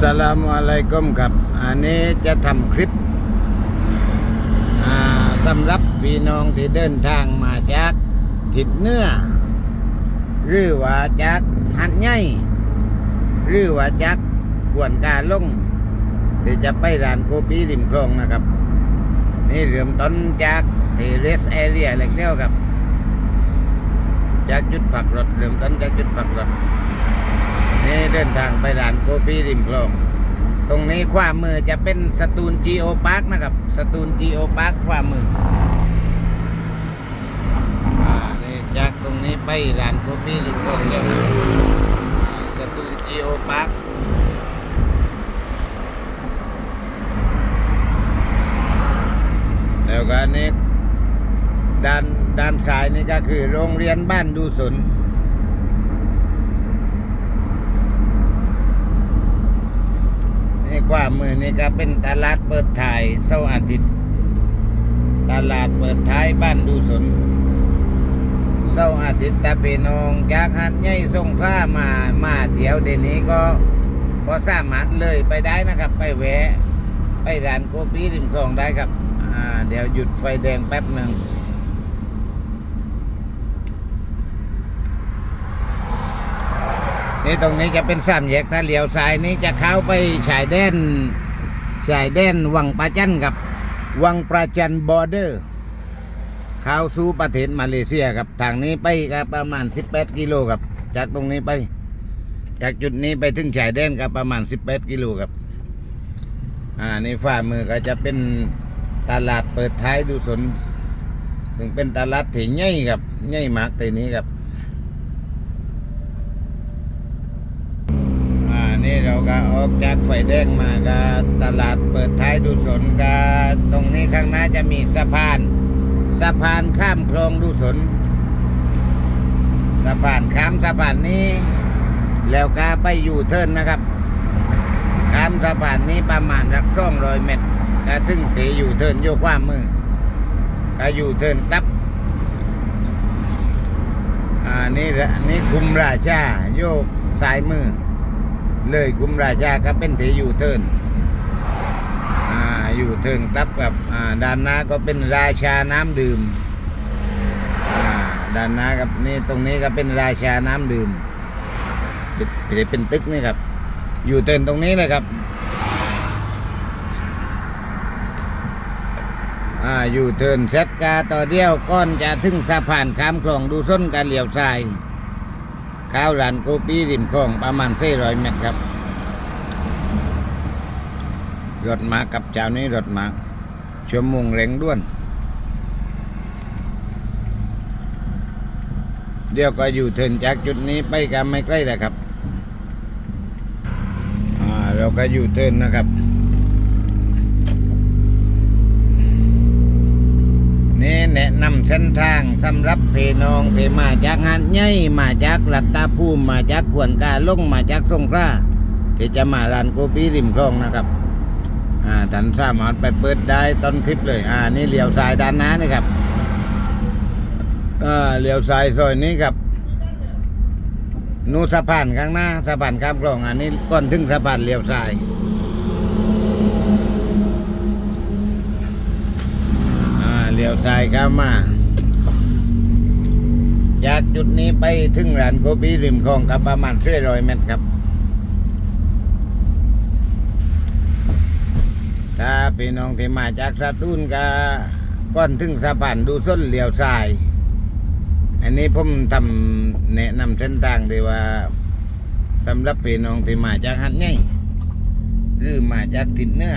สลามุอะลัยกุมครับ อันนี้จะทำคลิปสำหรับพี่น้องที่เดินทางมาจากทิศเหนื้อหรือว่าจากหัดใหญ่หรือว่าจากขวนกาลงที่จะไปร้านโกปีริมคลองนะครับ นี่เริ่มต้นจากที่เรสแอเรียเล็กเดียวครับ จากจุดพักรถเริ่มต้นจากจุดพักรถ นี่เดินทางไปร้านโกปีริมคลอง ตรงนี้ขวามือจะเป็นสตูลจีโอพาร์คนะครับ สตูลจีโอพาร์คขวามืออ่านี่จากตรงนี้ไปร้านโกปีริมคลองเลยสตูลจีโอพาร์คแล้วก็อันนี้ด้านด้านซ้ายนี่ก็คือโรงเรียนบ้านดูสน นี่กว่ามือนี่ก็เป็นตลาดเปิดถ่ายเสาร์อาทิตย์ ตลาดเปิดท้ายบ้านดูสนเสาร์อาทิตย์ตาเพนองจากหัดใหญ่สงขลามามาเที่ยวเดี๋ยวนี้ก็ก็สามารถเลยไปได้นะครับ ไปแวะ ไปร้านโกปีริมคลองได้ครับ อ่า เดี๋ยวหยุดไฟแดงแป๊บหนึ่ง นี่ตรงนี้จะเป็นสามแยกถ้าเลี้ยวซ้ายนี้จะเข้าไปชายแดนชายแดนวังปะจันครับวังประจันบอร์เดอร์เข้าสู่ประเทศมาเลเซียครับทางนี้ไปก็ประมาณ 18 กิโลครับ จากตรงนี้ไป จากจุดนี้ไปถึงชายแดนก็ประมาณ 18 กิโลครับ อ่านี่ฝ่ามือก็จะเป็นตลาดเปิดท้ายดูสน ถึงเป็นตลาดถี่ใหญ่ครับใหญ่มากตีนี้ครับ อ่า นี่เราก็ออกจากไฟแดงมาก็ตลาดเปิดท้ายดูสนก็ตรงนี้ข้างหน้าจะมีสะพานสะพานข้ามคลองดูสนสะพานข้ามสะพานนี้ แล้วก็ไปอยู่เทินนะครับ ข้ามสะพานนี้ประมาณสักสองร้อยเมตรก็ถึงตีอยู่เทินโยกความมือก็อยู่เทินตับอ่านี่ละนี่คุมราชาโยกสายมือ เลยคุมราชาก็เป็นเทอยู่เทินอ่าอยู่เทินตับกับอ่าด้านหน้าก็เป็นราชาน้ำดื่มอ่าด้านหน้ากับนี่ตรงนี้ก็เป็นราชาน้ำดื่มเป็นเป็นตึกนี่ครับ อยู่เทินตรงนี้เลยครับอ่าอยู่เทินเซตกาต่อเดียวก้อนจะถึงสะพานข้ามคลองดูส้นการเหลียวซ้าย ข้าวร้านโกปีริมคลองประมาณ400เมตรครับ รถมากับเจ้านี้รถมาชั่วโมงเร่งด่วน เดี๋ยวก็อยู่เทินจากจุดนี้ไปกันไม่ใกล้แหละครับ อ่า เราก็อยู่เทินนะครับ นี่ แนะนำเส้นทางสำหรับพี่น้องที่มาจากหาดใหญ่มาจากลัดตาภูมิมาจากขวนกาลงมาจากสงขลาที่จะมาร้านโกปีริมคลองนะครับอ่าท่านสามารถไปเปิดได้ต้นคลิปเลยอ่านี่เลี้ยวซ้ายด้านหน้านี่ครับอ่าเลี้ยวซ้ายซอยนี้ครับนูสะพานข้างหน้าสะพานข้ามคลองอันนี้ก่อนถึงสะพานเลี้ยวซ้าย อ่าเลี้ยวซ้ายเข้ามา จากจุดนี้ไปถึงร้านโกบีริมคลองกับประมาณ400เมตรครับ ถ้าพี่น้องที่มาจากสตูลก็ก่อนถึงสะพานดูส้นเลี้ยวซ้าย อันนี้ผมทำแนะนำเส้นทางดีว่าสำหรับพี่น้องที่มาจากหัดใหญ่หรือมาจากทิศเนื้อ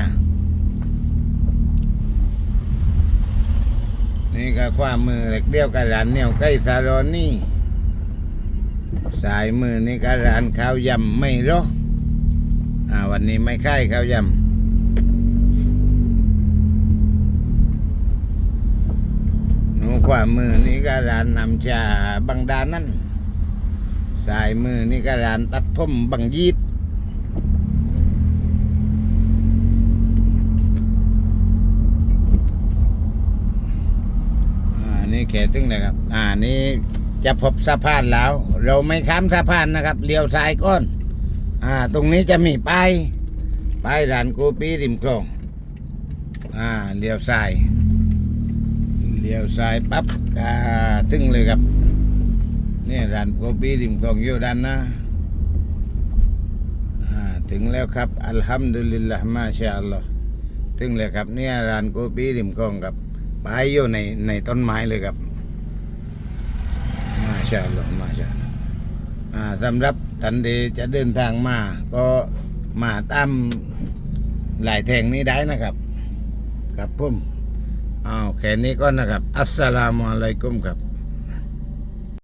นี่ก็ความมือเล็กเดียวกับร้านเนี่ยใกล้ซาลอนนี่ สายมือนี่ก็ร้านข้าวยำไม่รออ่าวันนี้ไม่ค่ายข้าวยำหนูขวามือนี่ก็ร้านนำชาบังดานั่นสายมือนี่ก็ร้านตัดผมบังยีด อ่านี่ เขตตึงนะครับ อ่านี่จะพบสะพานแล้ว เราไม่ข้ามสะพานนะครับเลี้ยวซ้ายก้อนอ่า ตรงนี้จะมีป้ายไปร้านโกปีริมคลองอ่าเลี้ยวซ้ายเลี้ยวซ้ายปั๊บอ่าถึงเลยครับนี่ร้านโกปีริมคลองอยู่ด้านหน้าอ่าถึงแล้วครับอัลฮัมดุลิลละมาชาอัลลอฮ์ถึงแล้วครับเนี่ยร้านโกปีริมคลองครับ ไปอยู่ในในต้นไม้เลยครับ มาชาอัลอมาชาอ่าสำหรับทันทีจะเดินทางมา ก็มาตามหลายแทงนี้ได้นะครับ ครับพุ่มอ้าวแค่นี้ก็นะครับ อัสสลามุอะลัยกุมครับ